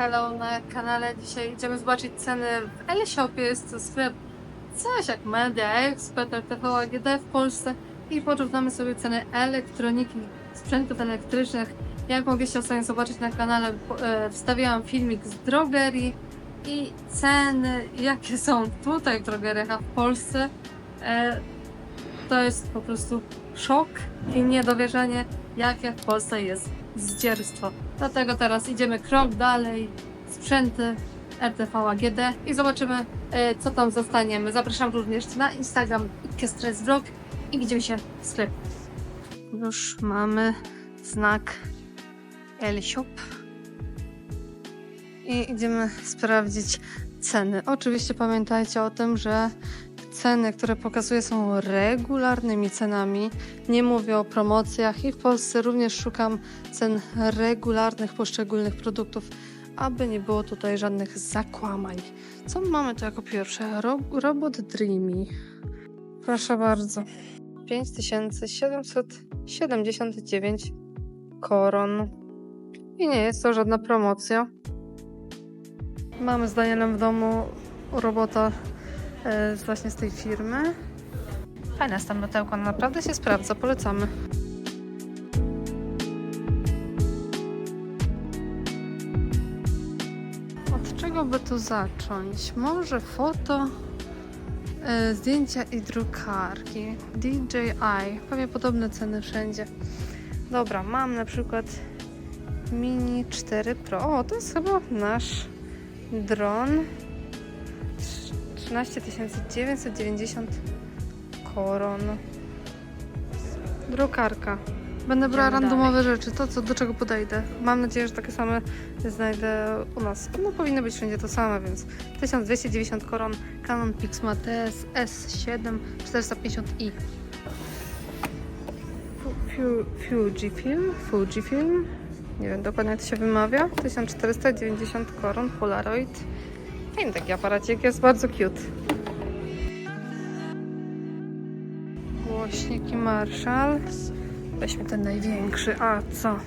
Hello na kanale. Dzisiaj idziemy zobaczyć ceny w L-Shopie. Jest to sklep coś jak Media Expert, RTV AGD w Polsce i porównamy sobie ceny elektroniki, sprzętów elektrycznych. Jak mogliście ostatnio zobaczyć na kanale, e, wstawiałam filmik z drogerii i ceny, jakie są tutaj w drogeriach, w Polsce e, to jest po prostu szok i niedowierzanie, jakie w Polsce jest zdzierstwo. Dlatego teraz idziemy krok dalej, sprzęty RTV AGD i zobaczymy, e, co tam zostaniemy. Zapraszam również na Instagram Kestres Vlog i widzimy się w sklepie. Już mamy znak L-Shop i idziemy sprawdzić ceny. Oczywiście pamiętajcie o tym, że ceny, które pokazuję są regularnymi cenami. Nie mówię o promocjach i w Polsce również szukam cen regularnych poszczególnych produktów, aby nie było tutaj żadnych zakłamań. Co mamy tu jako pierwsze? Ro Robot Dreamy. Proszę bardzo. 5779 koron. I nie jest to żadna promocja. Mamy z Danielem w domu robota z właśnie z tej firmy. Fajna jest ta mytełka, naprawdę się sprawdza, polecamy. Od czego by tu zacząć? Może foto, e, zdjęcia i drukarki. DJI, pewnie podobne ceny wszędzie. Dobra, mam na przykład Mini 4 Pro. O, to jest chyba nasz dron. 13 990 koron. Drukarka. Będę brała Idziemy randomowe rzeczy, to co, do czego podejdę. Mam nadzieję, że takie same znajdę u nas. No powinny być wszędzie to same, więc 1290 koron Canon Pixma TS S7 450i. Fu- Fu- Fujifilm, Fujifilm, nie wiem dokładnie jak to się wymawia, 1490 koron Polaroid. Fajny taki aparacik, jest bardzo cute. Głośniki Marshall. Weźmy ten największy. A co?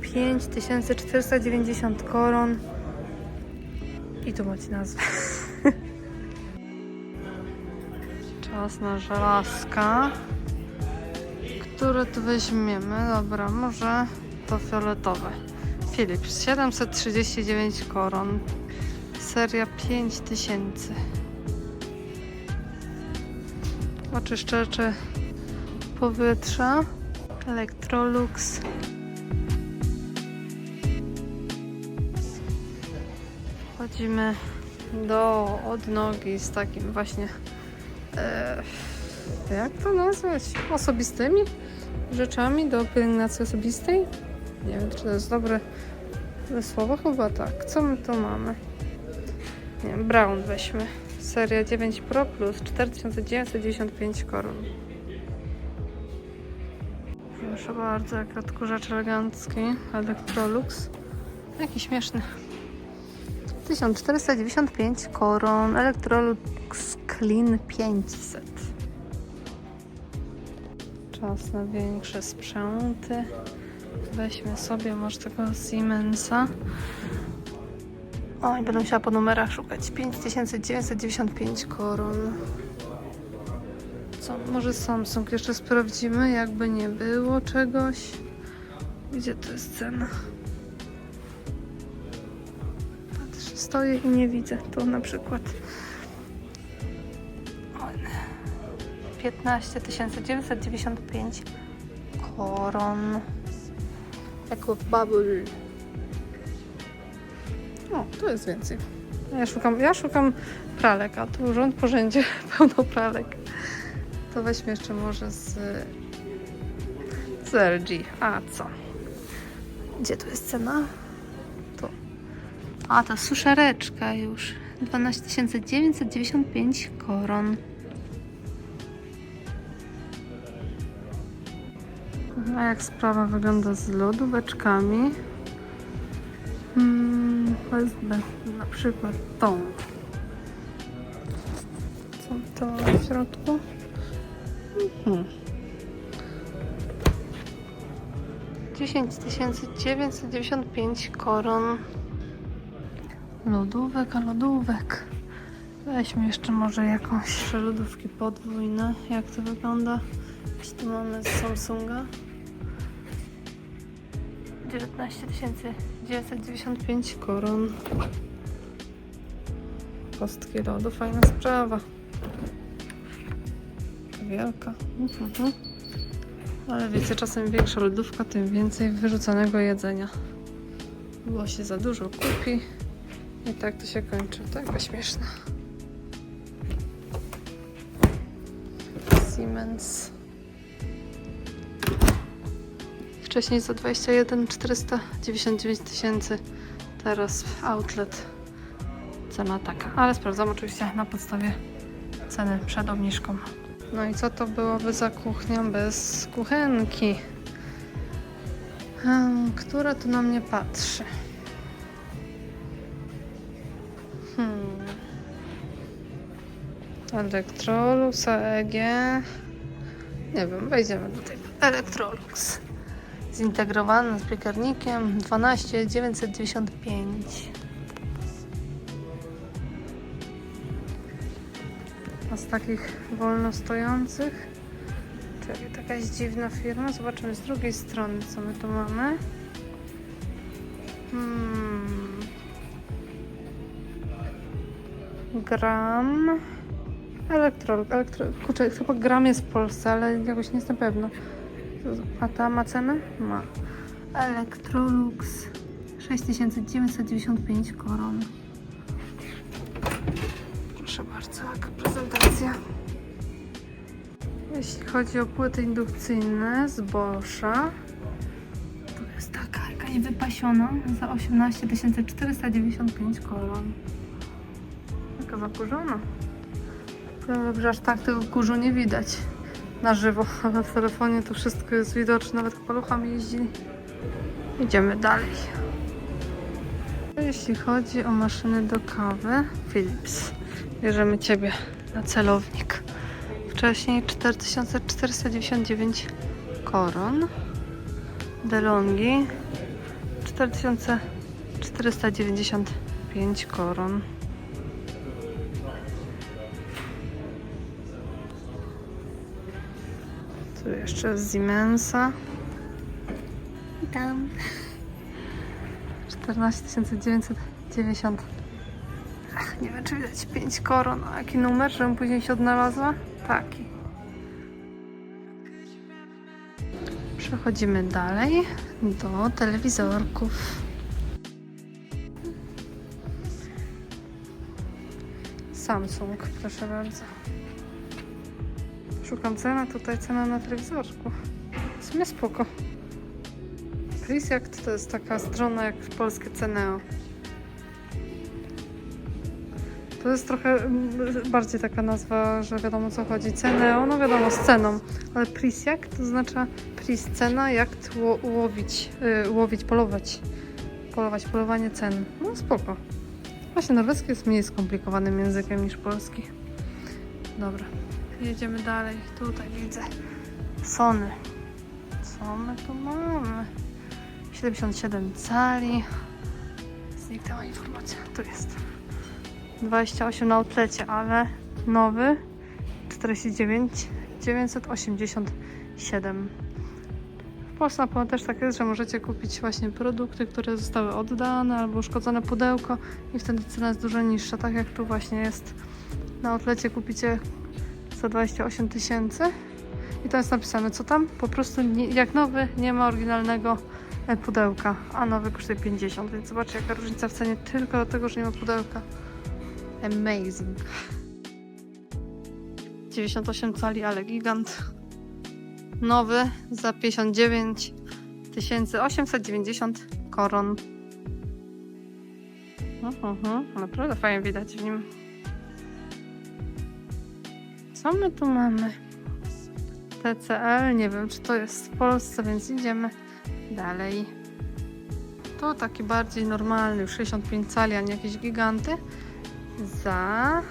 5490 koron. I tu macie nazwę. Czas na żelazka. Które tu weźmiemy? Dobra, może to fioletowe. Philips 739 koron. Seria 5000. Oczyszczacze powietrza. Electrolux. Wchodzimy do odnogi z takim właśnie. E, jak to nazwać? Osobistymi rzeczami do pielęgnacji osobistej. Nie wiem, czy to jest dobre słowo, chyba tak. Co my tu mamy? Nie wiem, Brown weźmy. Seria 9 Pro Plus 4995 koron. Proszę bardzo, jak odkurzacz elegancki. Electrolux. Jaki śmieszny. 1495 koron. Electrolux Clean 500. Czas na większe sprzęty. Weźmy sobie może tego Siemensa. O, i będę musiała po numerach szukać. 5995 koron. Co? Może Samsung jeszcze sprawdzimy, jakby nie było czegoś. Gdzie to jest cena? Patrzę, stoję i nie widzę. Tu na przykład. O, 15 995 koron. Jako bubble. O, tu jest więcej. Ja szukam, ja szukam pralek, a tu rząd po rzędzie pełno pralek. To weźmy jeszcze może z, z LG. A co? Gdzie tu jest cena? Tu. A, to suszareczka już. 12 995 koron. A jak sprawa wygląda z lodóweczkami? Wezmę na przykład tą. Co to w środku? Mhm. 10 995 koron. Lodówek, a lodówek. Weźmy jeszcze może jakąś lodówki podwójne. Jak to wygląda? Jakieś tu mamy z Samsunga. 19 995 koron. Kostki lodu, fajna sprawa. Wielka. Mhm. Ale wiecie, czasem większa lodówka, tym więcej wyrzuconego jedzenia. Było się za dużo kupi i tak to się kończy. To jaka śmieszna. Siemens. Wcześniej za 21 499 tysięcy, teraz outlet cena taka. Ale sprawdzam oczywiście na podstawie ceny przed obniżką. No i co to byłoby za kuchnia bez kuchenki? Hmm, która tu na mnie patrzy? Hmm. Electrolux, AEG. Nie wiem, wejdziemy do tej Electrolux. Zintegrowanym z piekarnikiem 12 995. A z takich wolno stojących, czyli jakaś dziwna firma. Zobaczymy z drugiej strony, co my tu mamy. Hmm. Gram. Elektro, elektro, kurczę, chyba gram jest w Polsce, ale jakoś nie jestem pewna. A ta ma cenę? Ma. Electrolux 6995 koron. Proszę bardzo, jaka prezentacja. Jeśli chodzi o płyty indukcyjne z Boscha, to jest taka, jaka niewypasiona za 18 495 koron. Taka zakurzona. Że aż tak tego kurzu nie widać na żywo, ale w telefonie to wszystko jest widoczne, nawet paluchami jeździli. Idziemy dalej. Jeśli chodzi o maszyny do kawy, Philips. Bierzemy Ciebie na celownik. Wcześniej 4499 koron. DeLonghi 4495 koron. Jeszcze z Siemensa. Tam. 14 990. Ach, nie wiem, czy widać 5 koron. A jaki numer, żebym później się odnalazła? Taki. Przechodzimy dalej do telewizorków. Samsung, proszę bardzo. Szukam ceny, tutaj cena na telewizorku. W sumie spoko. Prisjakt to jest taka strona jak polskie Ceneo. To jest trochę mm, bardziej taka nazwa, że wiadomo co chodzi. Ceneo, no wiadomo, z ceną. Ale prisjak to oznacza pris cena, jak ło, łowić, yy, łowić, polować. Polować, polowanie cen. No spoko. Właśnie norweski jest mniej skomplikowanym językiem niż polski. Dobra, jedziemy dalej. Tutaj widzę Sony. Co my tu mamy? 77 cali. Zniknęła informacja. Tu jest. 28 na outlecie, ale nowy 49 987. W Polsce też tak jest, że możecie kupić właśnie produkty, które zostały oddane albo uszkodzone pudełko i wtedy cena jest dużo niższa. Tak jak tu właśnie jest na outlecie kupicie za 28 tysięcy i to jest napisane co tam? Po prostu nie, jak nowy nie ma oryginalnego e, pudełka, a nowy kosztuje 50, więc zobaczcie jaka różnica w cenie tylko dlatego, że nie ma pudełka. Amazing. 98 cali, ale gigant. Nowy za 59 890 koron. Uh, uh, naprawdę fajnie widać w nim. Co my tu mamy? TCL, nie wiem czy to jest w Polsce, więc idziemy dalej. To taki bardziej normalny, już 65 cali, a nie jakieś giganty. Za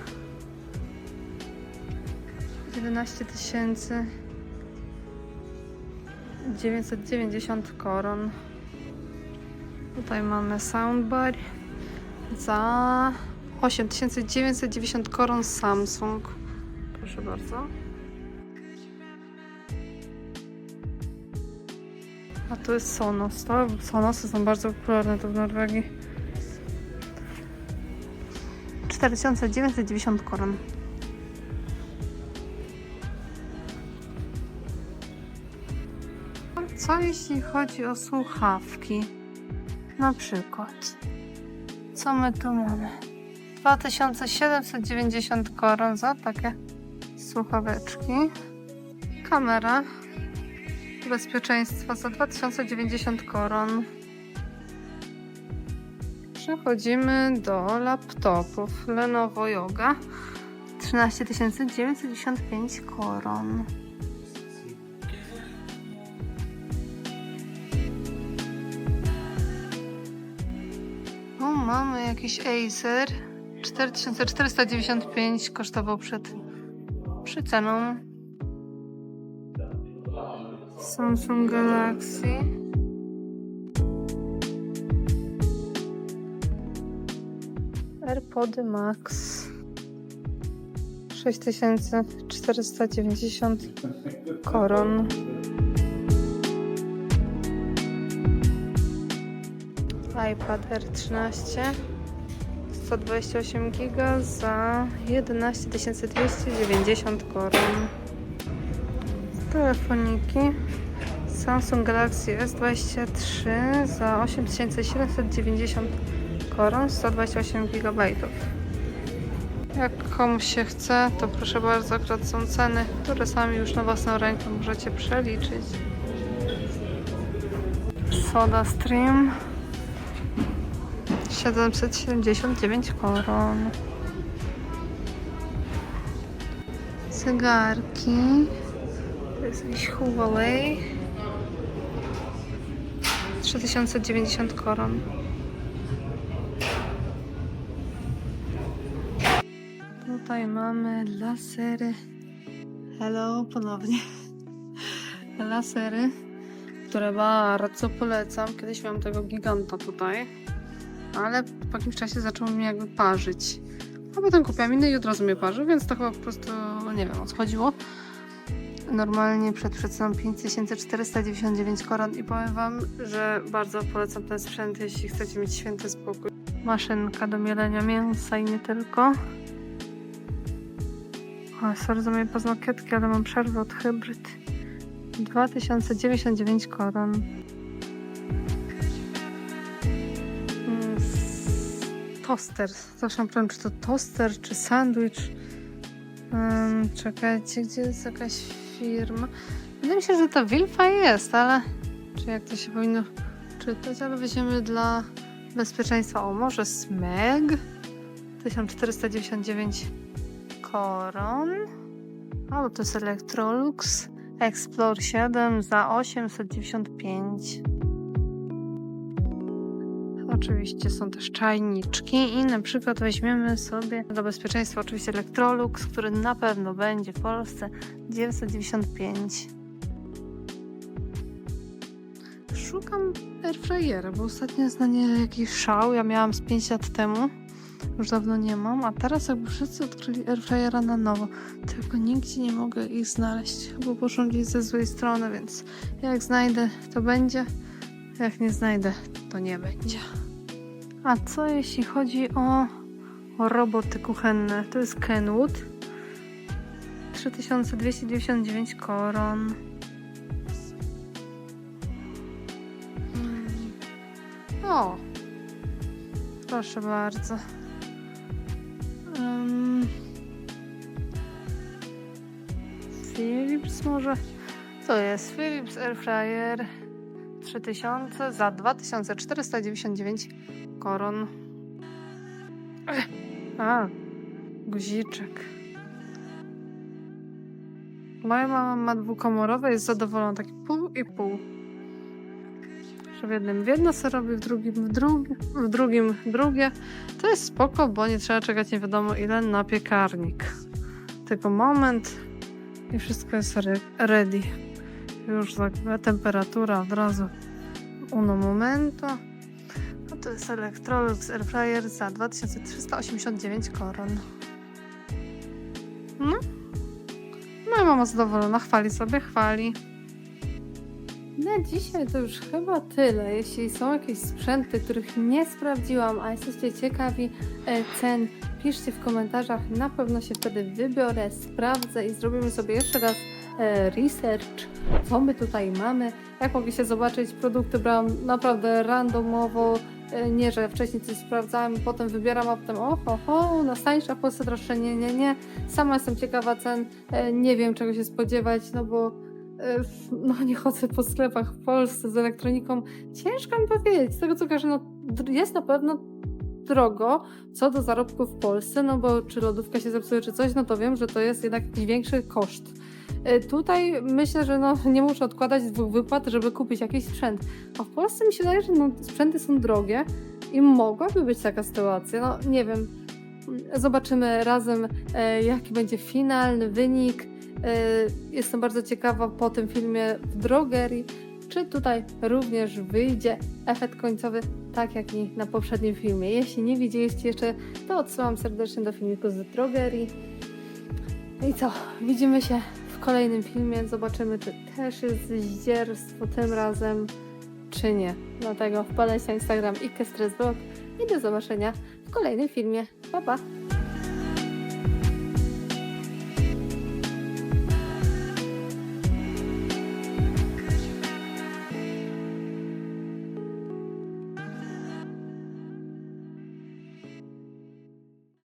11 tysięcy 990 koron. Tutaj mamy soundbar za 8990 koron Samsung. Proszę bardzo. A tu jest Sonos. To Sonosy są bardzo popularne tu w Norwegii. 4990 koron. Co jeśli chodzi o słuchawki? Na przykład. Co my tu mamy? 2790 koron za takie słuchaweczki. Kamera bezpieczeństwa za 2090 koron. Przechodzimy do laptopów. Lenovo Yoga 13995 koron. Tu mamy jakiś Acer 4495 kosztował przed przyceną. Samsung Galaxy. AirPody Max 6490 koron. iPad R13 128 GB za 11 290 koron. Telefoniki Samsung Galaxy S23 za 8790 koron 128 GB. Jak komuś się chce, to proszę bardzo, akurat są ceny, które sami już na własną rękę możecie przeliczyć. Soda Stream 779 koron. Zegarki. To jest jakiś Huawei. 3090 koron. Tutaj mamy lasery. Hello, ponownie. Lasery, które bardzo polecam. Kiedyś miałam tego giganta tutaj, ale po jakimś czasie zaczął mi jakby parzyć. A potem kupiłam inny i od razu mnie parzył, więc to chyba po prostu nie wiem o co chodziło. Normalnie przed przeceną 5499 koron i powiem Wam, że bardzo polecam ten sprzęt, jeśli chcecie mieć święty spokój. Maszynka do mielenia mięsa i nie tylko. O, sorry za moje paznokietki, ale mam przerwę od hybryd. 2099 koron. Toster. Zawsze mam problem, czy to toster, czy sandwich. Um, czekajcie, gdzie jest jakaś firma? Wydaje mi się, że to Wilfa jest, ale czy jak to się powinno czytać? Ale weźmiemy dla bezpieczeństwa. O, może Smeg? 1499 koron. Albo to jest Electrolux Explore 7 za 895. Oczywiście są też czajniczki i na przykład weźmiemy sobie do bezpieczeństwa oczywiście Electrolux, który na pewno będzie w Polsce 995. Szukam airfryera, bo ostatnio jest jakiś szał. Ja miałam z 5 lat temu. Już dawno nie mam, a teraz jakby wszyscy odkryli airfryera na nowo. Tylko nigdzie nie mogę ich znaleźć, bo poszłam gdzieś ze złej strony, więc jak znajdę, to będzie. Jak nie znajdę, to nie będzie. A co jeśli chodzi o, roboty kuchenne? To jest Kenwood. 3299 koron. Mm. O! Proszę bardzo. Um, Philips może? To jest Philips Airfryer 3000 za 2499 koron. A, guziczek. Moja mama ma dwukomorowe, jest zadowolona, taki pół i pół. Że w jednym w jedno se robi, w drugim w, drugi, w drugim drugie. To jest spoko, bo nie trzeba czekać nie wiadomo ile na piekarnik. Tylko moment i wszystko jest re ready. Już temperatura od razu uno momento. To jest Electrolux Airfryer za 2389 koron. No. No mama zadowolona, chwali sobie, chwali. Na dzisiaj to już chyba tyle. Jeśli są jakieś sprzęty, których nie sprawdziłam, a jesteście ciekawi e, cen, piszcie w komentarzach. Na pewno się wtedy wybiorę, sprawdzę i zrobimy sobie jeszcze raz e, research, co my tutaj mamy. Jak mogliście zobaczyć, produkty brałam naprawdę randomowo. E, Nie, że wcześniej coś sprawdzałam, potem wybieram, a potem oho, ho, na stańsza w Polsce troszkę nie, nie, nie. Sama jestem ciekawa cen, e, nie wiem czego się spodziewać, no bo e, no nie chodzę po sklepach w Polsce z elektroniką. Ciężko mi powiedzieć, z tego co każę, no jest na pewno drogo co do zarobków w Polsce, no bo czy lodówka się zepsuje czy coś, no to wiem, że to jest jednak większy koszt. E, Tutaj myślę, że no, nie muszę odkładać dwóch wypłat, żeby kupić jakiś sprzęt. A w Polsce mi się wydaje, że no, sprzęty są drogie i mogłaby być taka sytuacja. No nie wiem. Zobaczymy razem, e, jaki będzie finalny wynik. E, jestem bardzo ciekawa po tym filmie w drogerii, czy tutaj również wyjdzie efekt końcowy, tak jak i na poprzednim filmie. Jeśli nie widzieliście jeszcze, to odsyłam serdecznie do filmiku z drogerii. No I co? Widzimy się w kolejnym filmie. Zobaczymy, czy też jest zdzierstwo tym razem, czy nie. Dlatego wpadajcie na Instagram i Blog i do zobaczenia w kolejnym filmie. Pa, pa!